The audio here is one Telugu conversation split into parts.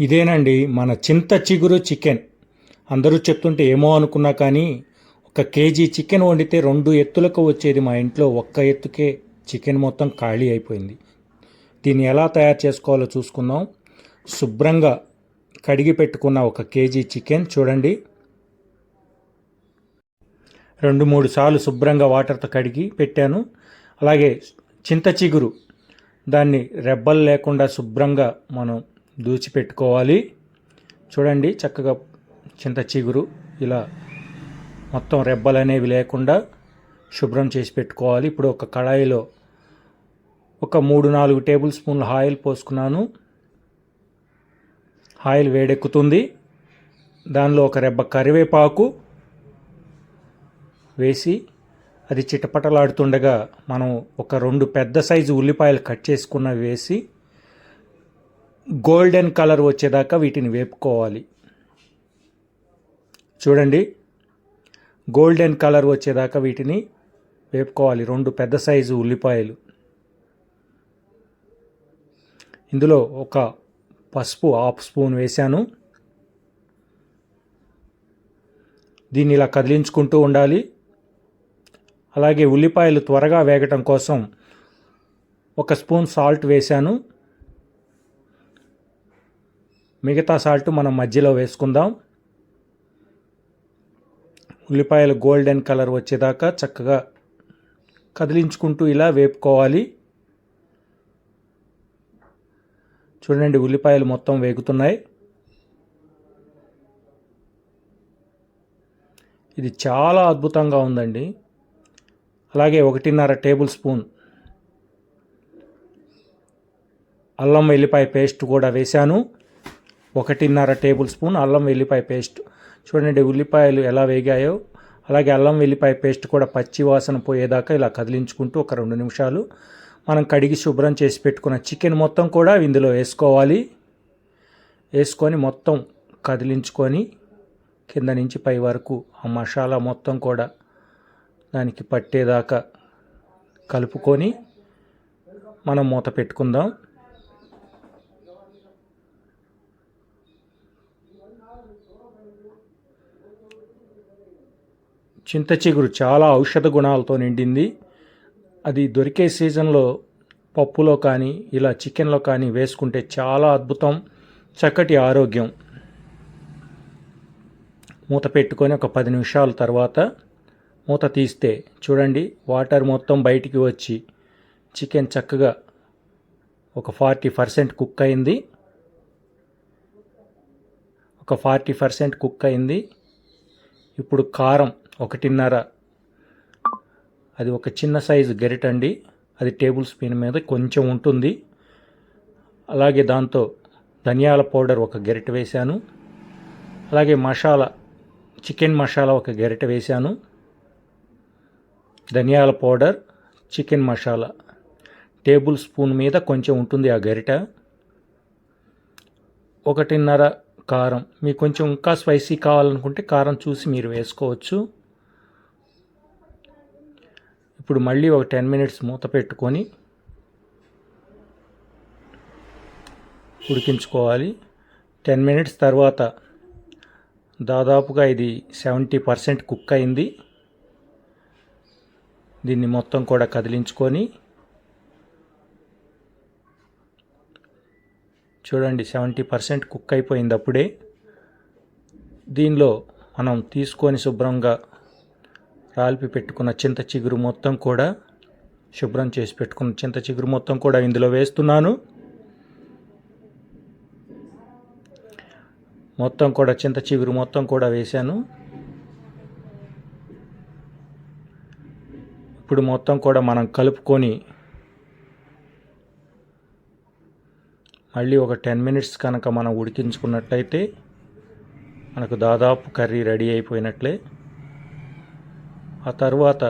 ఇదేనండి మన చింత చిగురు చికెన్. అందరూ చెప్తుంటే ఏమో అనుకున్నా కానీ ఒక కేజీ చికెన్ వండితే రెండు ఎత్తులకు వచ్చేది మా ఇంట్లో ఒక్క ఎత్తుకే చికెన్ మొత్తం ఖాళీ అయిపోయింది. దీన్ని ఎలా తయారు చేసుకోవాలో చూసుకుందాం. శుభ్రంగా కడిగి పెట్టుకున్న ఒక కేజీ చికెన్ చూడండి. రెండు మూడు సార్లు శుభ్రంగా వాటర్తో కడిగి పెట్టాను. అలాగే చింత చిగురు దాన్ని రెబ్బలు లేకుండా శుభ్రంగా మనం దూచి పెట్టుకోవాలి చూడండి చక్కగా చింత చిగురు ఇలా మొత్తం రెబ్బలు అనేవి లేకుండా శుభ్రం చేసి పెట్టుకోవాలి. ఇప్పుడు ఒక కడాయిలో ఒక మూడు నాలుగు టేబుల్ స్పూన్ల ఆయిల్ పోసుకున్నాను. ఆయిల్ వేడెక్కుతుంది. దానిలో ఒక రెబ్బ కరివేపాకు వేసి అది చిటపటలాడుతుండగా మనం ఒక రెండు పెద్ద సైజు ఉల్లిపాయలు కట్ చేసుకున్నవి వేసి గోల్డెన్ కలర్ వచ్చేదాకా వీటిని వేపుకోవాలి. చూడండి. గోల్డెన్ కలర్ వచ్చేదాకా వీటిని వేపుకోవాలి. రెండు పెద్ద సైజు ఉల్లిపాయలు. ఇందులో ఒక పసుపు హాఫ్ స్పూన్ వేశాను. దీన్ని ఇలా కదిలించుకుంటూ ఉండాలి. అలాగే ఉల్లిపాయలు త్వరగా వేగటం కోసం ఒక స్పూన్ సాల్ట్ వేశాను. మిగతా సాల్ట్ మనం మధ్యలో వేసుకుందాం. ఉల్లిపాయలు గోల్డెన్ కలర్ వచ్చేదాకా చక్కగా కదిలించుకుంటూ ఇలా వేపుకోవాలి. చూడండి ఉల్లిపాయలు మొత్తం వేగుతున్నాయి. ఇది చాలా అద్భుతంగా ఉందండి. అలాగే ఒకటిన్నర టేబుల్ స్పూన్ అల్లం వెల్లిపాయ పేస్ట్ కూడా వేశాను. ఒకటిన్నర టేబుల్ స్పూన్ అల్లం వెల్లిపాయ పేస్ట్. చూడండి ఉల్లిపాయలు ఎలా వేగాయో అలాగే అల్లం వెల్లిపాయ పేస్ట్ కూడా పచ్చి వాసన పోయేదాకా ఇలా కదిలించుకుంటూ ఒక రెండు నిమిషాలు మనం కడిగి శుభ్రం చేసి పెట్టుకున్న చికెన్ మొత్తం కూడా ఇందులో వేసుకోవాలి. వేసుకొని మొత్తం కదిలించుకొని కింద నుంచి పై వరకు ఆ మసాలా మొత్తం కూడా దానికి పట్టేదాకా కలుపుకొని మనం మూత పెట్టుకుందాం. చింత చిగురు చాలా ఔషధ గుణాలతో నిండింది. అది దొరికే సీజన్లో పప్పులో కానీ ఇలా చికెన్లో కానీ వేసుకుంటే చాలా అద్భుతం చక్కటి ఆరోగ్యం. మూత పెట్టుకొని ఒక పది నిమిషాల తర్వాత మూత తీస్తే చూడండి వాటర్ మొత్తం బయటికి వచ్చి చికెన్ చక్కగా ఒక ఫార్టీ పర్సెంట్ కుక్ అయింది. ఒక ఫార్టీ పర్సెంట్ కుక్ అయింది. ఇప్పుడు కారం ఒకటిన్నర. అది ఒక చిన్న సైజు గరిటండి అది టేబుల్ స్పూన్ మీద కొంచెం ఉంటుంది. అలాగే దాంతో ధనియాల పౌడర్ ఒక గరిట వేశాను. అలాగే మసాలా చికెన్ మసాలా ఒక గరిట వేశాను. ధనియాల powder chicken masala. Tablespoon మీద కొంచెం ఉంటుంది ఆ గరిట. ఒకటిన్నర కారం. మీకు కొంచెం ఇంకా స్పైసీ కావాలనుకుంటే కారం చూసి మీరు వేసుకోవచ్చు. ఇప్పుడు మళ్ళీ ఒక టెన్ మినిట్స్ మూత పెట్టుకొని ఉడికించుకోవాలి. టెన్ మినిట్స్ తర్వాత దాదాపుగా ఇది సెవెంటీ పర్సెంట్ కుక్ అయింది. దీన్ని మొత్తం కూడా కదిలించుకొని చూడండి సెవెంటీ పర్సెంట్ కుక్ అయిపోయింది అప్పుడే. దీనిలో మనం తీసుకొని శుభ్రంగా రాల్పి పెట్టుకున్న చింత చిగురు మొత్తం కూడా శుభ్రం చేసి పెట్టుకున్న చింత చిగురు మొత్తం కూడా ఇందులో వేస్తున్నాను. మొత్తం కూడా చింత చిగురు మొత్తం కూడా వేశాను. ఇప్పుడు మొత్తం కూడా మనం కలుపుకొని మళ్ళీ ఒక టెన్ మినిట్స్ కనుక మనం ఉడికించుకున్నట్లయితే మనకు దాదాపు కర్రీ రెడీ అయిపోయినట్లే. ఆ తర్వాత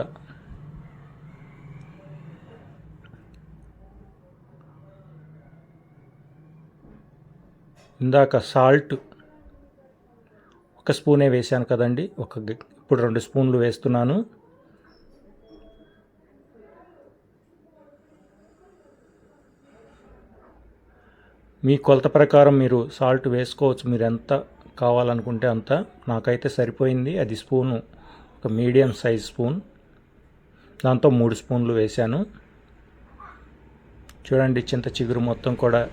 ఇందాక సాల్ట్ ఒక స్పూనే వేసాను కదండి. ఒక ఇప్పుడు రెండు స్పూన్లు వేస్తున్నాను. మీ కొలత ప్రకారం మీరు సాల్ట్ వేసుకోవచ్చు. మీరు ఎంత కావాలనుకుంటే అంత. నాకైతే సరిపోయింది. అది స్పూను. ఒక మీడియం సైజ్ స్పూన్. దాంతో మూడు స్పూన్లు వేశాను. చూడండి చింత చిగురు మొత్తం కూడా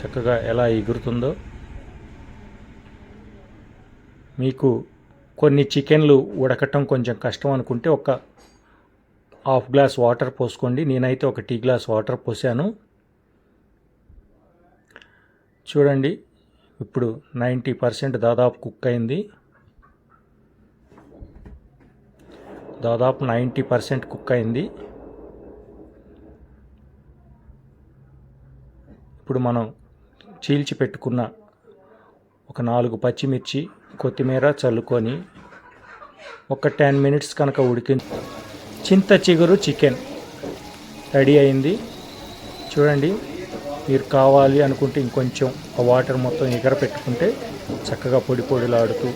చక్కగా ఎలా ఎగురుతుందో. మీకు కొన్ని చికెన్లు ఉడకటం కొంచెం కష్టం అనుకుంటే ఒక హాఫ్ గ్లాస్ వాటర్ పోసుకోండి. నేనైతే ఒక టీ గ్లాస్ వాటర్ పోసాను. చూడండి. ఇప్పుడు నైంటీ పర్సెంట్ దాదాపు కుక్ అయింది. దాదాపు నైంటీ పర్సెంట్ కుక్ అయింది. ఇప్పుడు మనం చీల్చి పెట్టుకున్న ఒక నాలుగు పచ్చిమిర్చి కొత్తిమీర చల్లుకొని ఒక టెన్ మినిట్స్ కనుక ఉడికి చింత చిగురు చికెన్ రెడీ అయింది. చూడండి. మీరు కావాలి అనుకుంటే ఇంకొంచెం ఆ వాటర్ మొత్తం ఎగర పెట్టుకుంటే చక్కగా పొడి పొడిలాడుతూ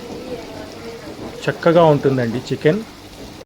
చక్కగా ఉంటుందండి చికెన్.